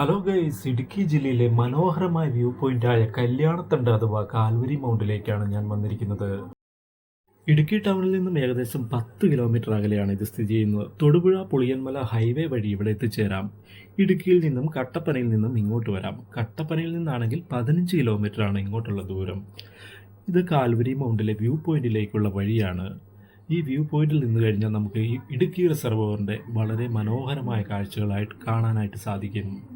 Hello guys Idukki ജില്ലയിലെ മനോഹരമായ view പോയിന്റായ Kalyanathandu അഥവാ കാൽവരി മൗണ്ടിലേക്കാണ് ഞാൻ വന്നിരിക്കുന്നത്. ഇടുക്കി ടൗണിൽ നിന്നും ഏകദേശം പത്ത് കിലോമീറ്റർ അകലെയാണ് ഇത് സ്ഥിതി ചെയ്യുന്നത്. തൊടുപുഴ പുളിയന്മല ഹൈവേ വഴി ഇവിടെ എത്തിച്ചേരാം. ഇടുക്കിയിൽ നിന്നും കട്ടപ്പനയിൽ നിന്നും ഇങ്ങോട്ട് വരാം. കട്ടപ്പനയിൽ നിന്നാണെങ്കിൽ പതിനഞ്ച് കിലോമീറ്റർ ആണ് ഇങ്ങോട്ടുള്ള ദൂരം. ഇത് കാൽവരി മൗണ്ടിലെ വ്യൂ പോയിന്റിലേക്കുള്ള വഴിയാണ്. ഈ വ്യൂ പോയിന്റിൽ നിന്ന് കഴിഞ്ഞാൽ നമുക്ക് ഈ ഇടുക്കി റിസർവറിന്റെ വളരെ മനോഹരമായ കാഴ്ചകളായിട്ട് കാണാനായിട്ട് സാധിക്കും.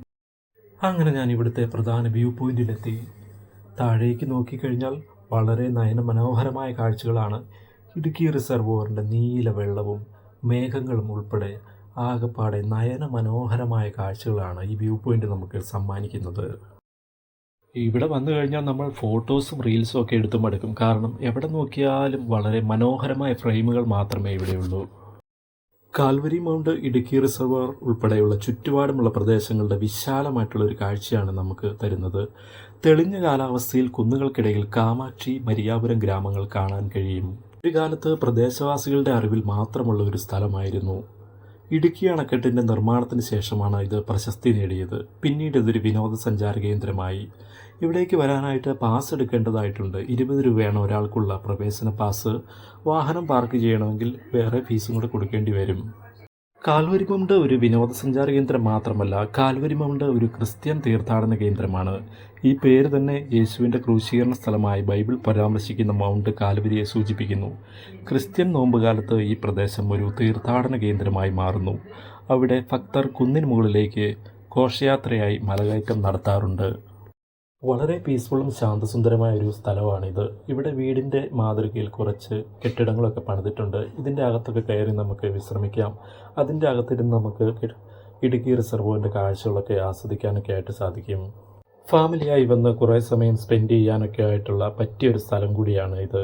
അങ്ങനെ ഞാൻ ഇവിടുത്തെ പ്രധാന വ്യൂ പോയിന്റിലെത്തി താഴേക്ക് നോക്കിക്കഴിഞ്ഞാൽ വളരെ നയന മനോഹരമായ കാഴ്ചകളാണ്. ഇടുക്കി റിസർവോറിന്റെ നീല വെള്ളവും മേഘങ്ങളും ഉൾപ്പെടെ ആകപ്പാടെ നയന മനോഹരമായ കാഴ്ചകളാണ് ഈ വ്യൂ പോയിന്റ് നമുക്ക് സമ്മാനിക്കുന്നത്. ഇവിടെ വന്നു കഴിഞ്ഞാൽ നമ്മൾ ഫോട്ടോസും റീൽസും ഒക്കെ എടുത്തു മടുക്കും. കാരണം എവിടെ നോക്കിയാലും വളരെ മനോഹരമായ ഫ്രെയിമുകൾ മാത്രമേ ഇവിടെയുള്ളൂ. കാൽവരി മൗണ്ട് ഇടുക്കി റിസർവർ ഉൾപ്പെടെയുള്ള ചുറ്റുപാടുമുള്ള പ്രദേശങ്ങളുടെ വിശാലമായിട്ടുള്ള ഒരു കാഴ്ചയാണ് നമുക്ക് തരുന്നത്. തെളിഞ്ഞ കാലാവസ്ഥയിൽ കുന്നുകൾക്കിടയിൽ കാമാക്ഷി മരിയാപുരം ഗ്രാമങ്ങൾ കാണാൻ കഴിയും. ഒരു കാലത്ത് പ്രദേശവാസികളുടെ അറിവിൽ മാത്രമുള്ള ഒരു സ്ഥലമായിരുന്നു. ഇടുക്കി അണക്കെട്ടിന്റെ നിർമ്മാണത്തിന് ശേഷമാണ് ഇത് പ്രശസ്തി നേടിയത്. പിന്നീട് ഇതൊരു വിനോദസഞ്ചാര കേന്ദ്രമായി. ഇവിടേക്ക് വരാനായിട്ട് പാസ് എടുക്കേണ്ടതായിട്ടുണ്ട്. ഇരുപത് രൂപയാണ് ഒരാൾക്കുള്ള പ്രവേശന പാസ് വാഹനം പാർക്ക് ചെയ്യണമെങ്കിൽ വേറെ ഫീസും കൂടെ കൊടുക്കേണ്ടി വരും. കാൽവരി മൗണ്ട് ഒരു വിനോദസഞ്ചാര കേന്ദ്രം മാത്രമല്ല കാൽവരി മൗണ്ട് ഒരു ക്രിസ്ത്യൻ തീർത്ഥാടന കേന്ദ്രമാണ്. ഈ പേര് തന്നെ യേശുവിന്റെ ക്രൂശീകരണ സ്ഥലമായി ബൈബിൾ പരാമർശിക്കുന്ന മൗണ്ട് കാൽവരിയെ സൂചിപ്പിക്കുന്നു. ക്രിസ്ത്യൻ നോമ്പുകാലത്ത് ഈ പ്രദേശം ഒരു തീർത്ഥാടന കേന്ദ്രമായി മാറുന്നു. അവിടെ ഭക്തർ കുന്നിന് മുകളിലേക്ക് ഘോഷയാത്രയായി മലകയറ്റം നടത്താറുണ്ട്. വളരെ പീസ്ഫുള്ളും ശാന്തസുന്ദരമായ ഒരു സ്ഥലമാണിത്. ഇവിടെ വീടിന്റെ മാതൃകയിൽ കുറച്ച് കെട്ടിടങ്ങളൊക്കെ പണിതിട്ടുണ്ട്. ഇതിന്റെ അകത്തൊക്കെ കയറി നമുക്ക് വിശ്രമിക്കാം. അതിന്റെ അകത്തിരുന്ന് നമുക്ക് ഇടുക്കി റിസർവോറിന്റെ കാഴ്ചകളൊക്കെ ആസ്വദിക്കാനൊക്കെ ആയിട്ട് സാധിക്കും. ഫാമിലിയായി വന്ന് കുറേ സമയം സ്പെൻഡ് ചെയ്യാനൊക്കെ ആയിട്ടുള്ള പറ്റിയൊരു സ്ഥലം കൂടിയാണ് ഇത്.